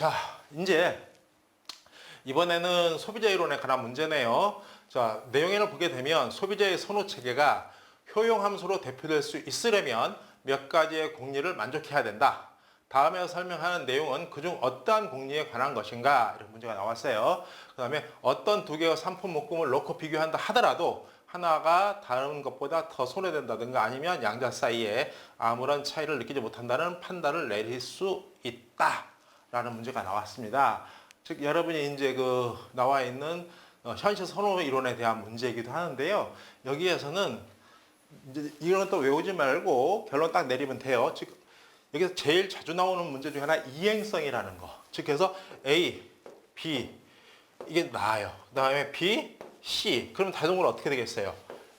자, 이제 이번에는 소비자 이론에 관한 문제네요. 자, 내용을 보게 되면 소비자의 선호 체계가 효용 함수로 대표될 수 있으려면 몇 가지의 공리를 만족해야 된다. 다음에 설명하는 내용은 그중 어떠한 공리에 관한 것인가 이런 문제가 나왔어요. 그 다음에 어떤 두 개의 상품 묶음을 놓고 비교한다 하더라도 하나가 다른 것보다 더 손해된다든가 아니면 양자 사이에 아무런 차이를 느끼지 못한다는 판단을 내릴 수 있다 라는 문제가 나왔습니다. 즉 여러분이 이제 그 나와 있는 어, 현실 선호 이론에 대한 문제이기도 하는데요. 여기에서는 이제 이거는 또 외우지 말고 결론 딱 내리면 돼요. 즉 여기서 제일 자주 나오는 문제 중에 하나 이행성이라는 거. 즉 그래서 A, B 이게 나아요. 그 다음에 B, C. 그럼 자동으로 어떻게 되겠어요?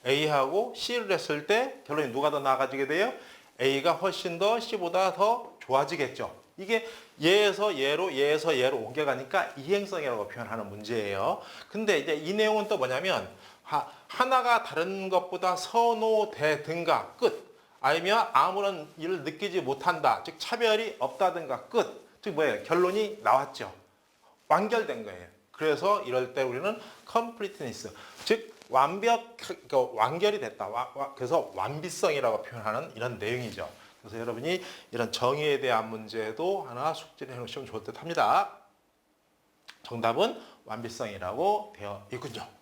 A하고 C를 했을 때 결론이 누가 더 나아지게 돼요? A가 훨씬 더 C보다 더 좋아지겠죠. 이게 얘에서 얘로 얘에서 얘로 옮겨가니까 이행성이라고 표현하는 문제예요. 근데 이제 이 내용은 또 뭐냐면 하, 하나가 다른 것보다 선호되든가 끝. 아니면 아무런 일을 느끼지 못한다. 즉 차별이 없다든가 끝. 즉 뭐예요? 결론이 나왔죠. 완결된 거예요. 그래서 이럴 때 우리는 completeness, 즉 완벽, 그 완결이 됐다. 그래서 완비성이라고 표현하는 이런 내용이죠. 그래서 여러분이 이런 정의에 대한 문제도 하나 숙지를 해놓으시면 좋을 듯 합니다. 정답은 완비성이라고 되어 있군요.